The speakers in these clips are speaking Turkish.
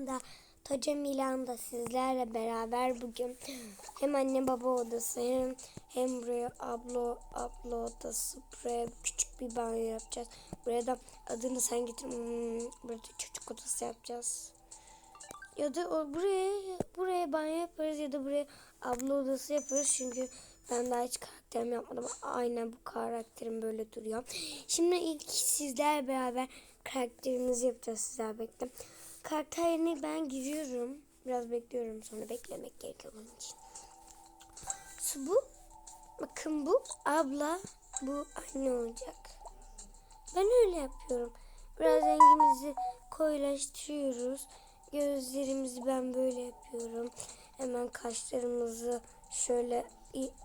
Milan'da, Toca Milan'da sizlerle beraber bugün hem anne baba odası hem, hem buraya abla, abla odası, buraya küçük bir banyo yapacağız. Buraya da adını sen getir, hmm, burada çocuk odası yapacağız. Ya da o buraya buraya banyo yaparız ya da buraya abla odası yaparız çünkü ben daha hiç karakterimi yapmadım. Aynen bu karakterim böyle duruyor. Şimdi ilk sizler beraber karakterimizi yapacağız sizler bekle. Karakterini ben giriyorum. Biraz bekliyorum sonra beklemek gerekiyor bunun için. Su bu. Bakın bu abla. Bu anne olacak. Ben öyle yapıyorum. Biraz rengimizi koyulaştırıyoruz. Gözlerimizi ben böyle yapıyorum. Hemen kaşlarımızı şöyle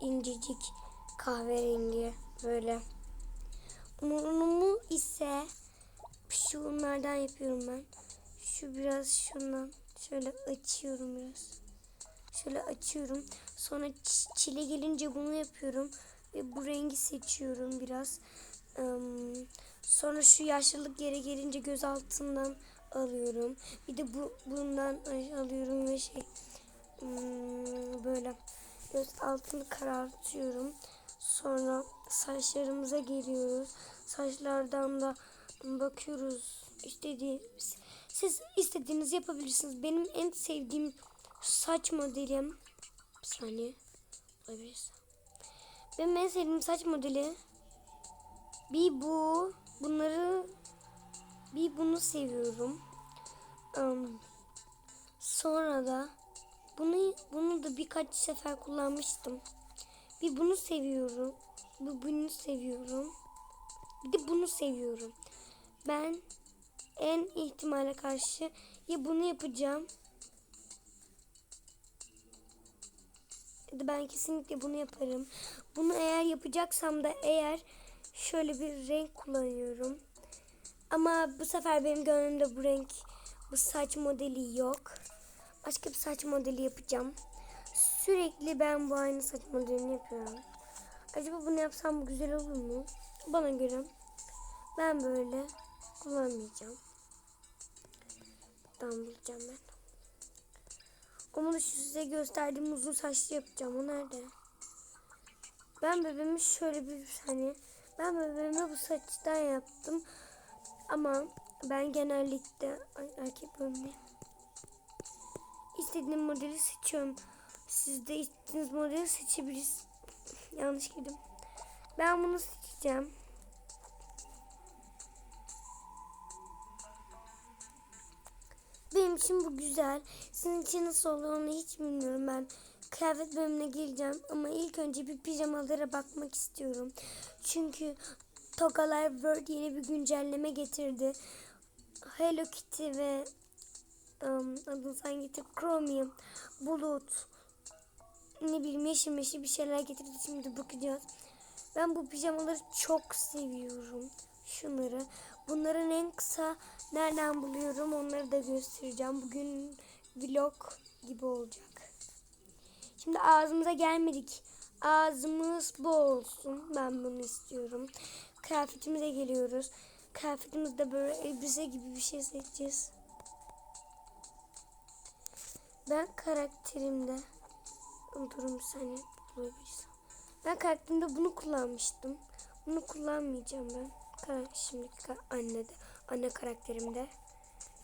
incecik kahverengi böyle. Burnumu ise şunlardan yapıyorum ben. Şu biraz şundan şöyle açıyorum biraz. Şöyle açıyorum. Sonra çile gelince bunu yapıyorum. Ve bu rengi seçiyorum biraz. Sonra şu yaşlılık yere gelince göz altından alıyorum. Bir de bu bundan alıyorum ve şey ım, böyle göz altını karartıyorum. Sonra saçlarımıza geliyoruz. Saçlardan da bakıyoruz. İstediğimiz siz istediğiniz yapabilirsiniz. Benim en sevdiğim saç modelim bir saniye bulabiliriz. Benim en sevdiğim saç modeli bir bu. Bunları bir bunu seviyorum. Am, sonra da bunu bunu da birkaç sefer kullanmıştım. Bir bunu seviyorum. Bu bunu seviyorum. Bir de bunu seviyorum. Ben en ihtimale karşı ya bunu yapacağım. Ben kesinlikle bunu yaparım. Bunu eğer yapacaksam da eğer şöyle bir renk kullanıyorum. Ama bu sefer benim gönlümde bu renk, bu saç modeli yok. Başka bir saç modeli yapacağım. Sürekli ben bu aynı saç modelini yapıyorum. Acaba bunu yapsam güzel olur mu? Bana göre ben böyle kullanmayacağım. Buradan bulacağım ben. Ama da size gösterdiğim uzun saçlı yapacağım. O nerede? Ben bebeğimi şöyle bir hani ben bebeğime bu saçtan yaptım. Ama ben genellikle ay, erkek bölümü istediğim modeli seçiyorum. Siz de istediğiniz modeli seçebilirsiniz. Yanlış girdim. Ben bunu seçeceğim. Benim için bu güzel. Sizin için nasıl olur onu hiç bilmiyorum ben. Kıyafet bölümüne gireceğim ama ilk önce bir pijamalara bakmak istiyorum. Çünkü Togalar World yeni bir güncelleme getirdi. Hello Kitty ve um, adını sen getir Chromium, Bulut, ne bileyim yeşil meşil bir şeyler getirdi. Şimdi bakacağız. Ben bu pijamaları çok seviyorum. Şunları. Bunların en kısa nereden buluyorum onları da göstereceğim. Bugün vlog gibi olacak. Şimdi ağzımıza gelmedik. Ağzımız bu olsun. Ben bunu istiyorum. Kıyafetimize geliyoruz. Kıyafetimizde böyle elbise gibi bir şey seçeceğiz. Ben karakterimde Durun bir saniye bulabilirsem. Ben karakterimde bunu kullanmıştım. Bunu kullanmayacağım ben. Kar- Şimdiki ka- annede, anne karakterimde.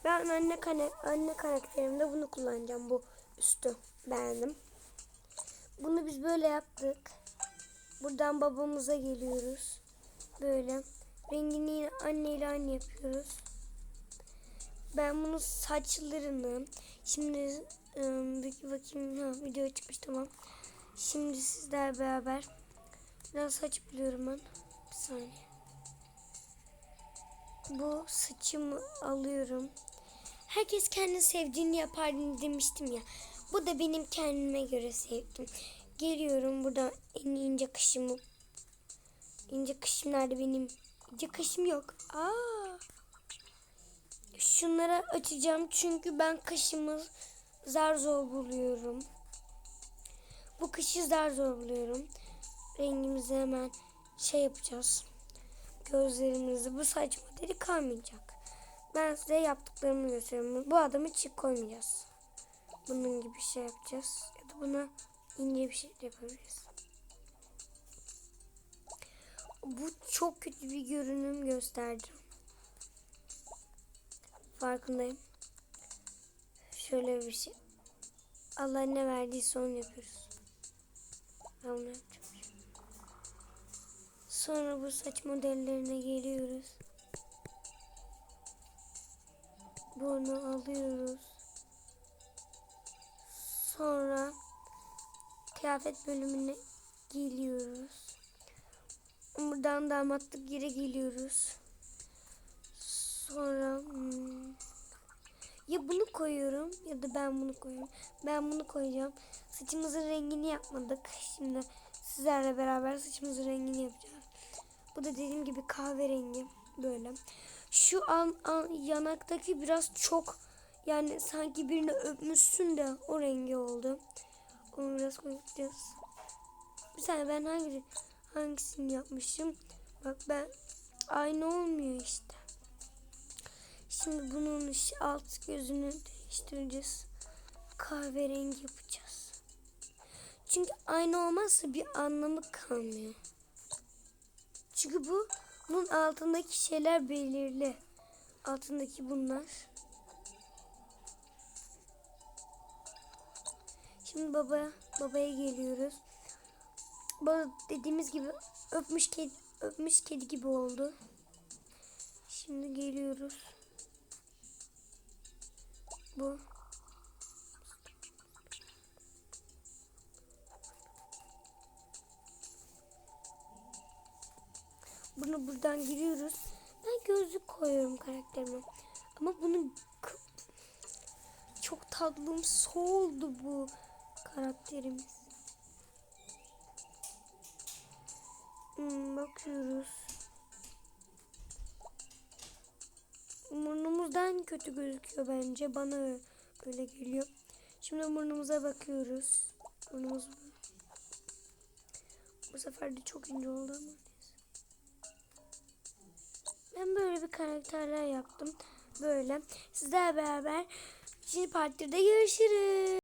Ben anne kane, anne karakterimde bunu kullanacağım. Bu üstü beğendim. Bunu biz böyle yaptık. Buradan babamıza geliyoruz. Böyle. Rengini yine anne ile aynı yapıyoruz. Ben bunun saçlarını şimdi bir bakayım ha, video çıkmış tamam. Şimdi sizler beraber biraz saç buluyorum ben. Bir saniye. Bu saçımı alıyorum. Herkes kendi sevdiğini yapar demiştim ya. Bu da benim kendime göre sevdim. Geliyorum burada en ince kaşımı. İnce kaşım nerede benim? İnce kaşım yok. Aa. Şunları açacağım çünkü ben kaşımı zar zor buluyorum. Bu kışı zar zor buluyorum. Rengimizi hemen şey yapacağız. Gözlerimizi bu saç modeli kalmayacak. ben size yaptıklarımı gösteriyorum. Bu adamı çift koymayacağız. Bunun gibi bir şey yapacağız. Ya da buna ince bir şey yapabiliriz. Bu çok kötü bir görünüm gösterdi. Farkındayım. Şöyle bir şey. Allah ne verdiyse onu yapıyoruz. Yapacağım. Sonra bu saç modellerine geliyoruz. Bunu alıyoruz. Sonra kıyafet bölümüne geliyoruz. Buradan damatlık yere geliyoruz. Sonra hmm, ya bunu koyuyorum ya da ben bunu koyuyorum. Ben bunu koyacağım. Saçımızın rengini yapmadık. Şimdi sizlerle beraber saçımızın rengini yapacağız. Bu da dediğim gibi kahverengi böyle. Şu an, an yanaktaki biraz çok yani sanki birini öpmüşsün de o rengi oldu. Onu biraz koyacağız. Bir saniye ben hangi hangisini yapmışım? Bak ben aynı olmuyor işte. Şimdi bunun alt gözünü değiştireceğiz. Kahverengi yapacağız. Çünkü aynı olmazsa bir anlamı kalmıyor. Çünkü bu bunun altındaki şeyler belirli. Altındaki bunlar. Şimdi baba babaya geliyoruz. Baba dediğimiz gibi öpmüş kedi öpmüş kedi gibi oldu. Şimdi geliyoruz. Bu Bunu buradan giriyoruz. Ben gözlük koyuyorum karakterime. Ama bunun çok tatlım soldu bu karakterimiz. Hmm, bakıyoruz. Burnumuzdan kötü gözüküyor bence. Bana ö- öyle geliyor. Şimdi burnumuza bakıyoruz. Burnumuz bu. Bu sefer de çok ince oldu ama. Ben böyle bir karakterler yaptım. Böyle. Sizlerle beraber ikinci partide görüşürüz.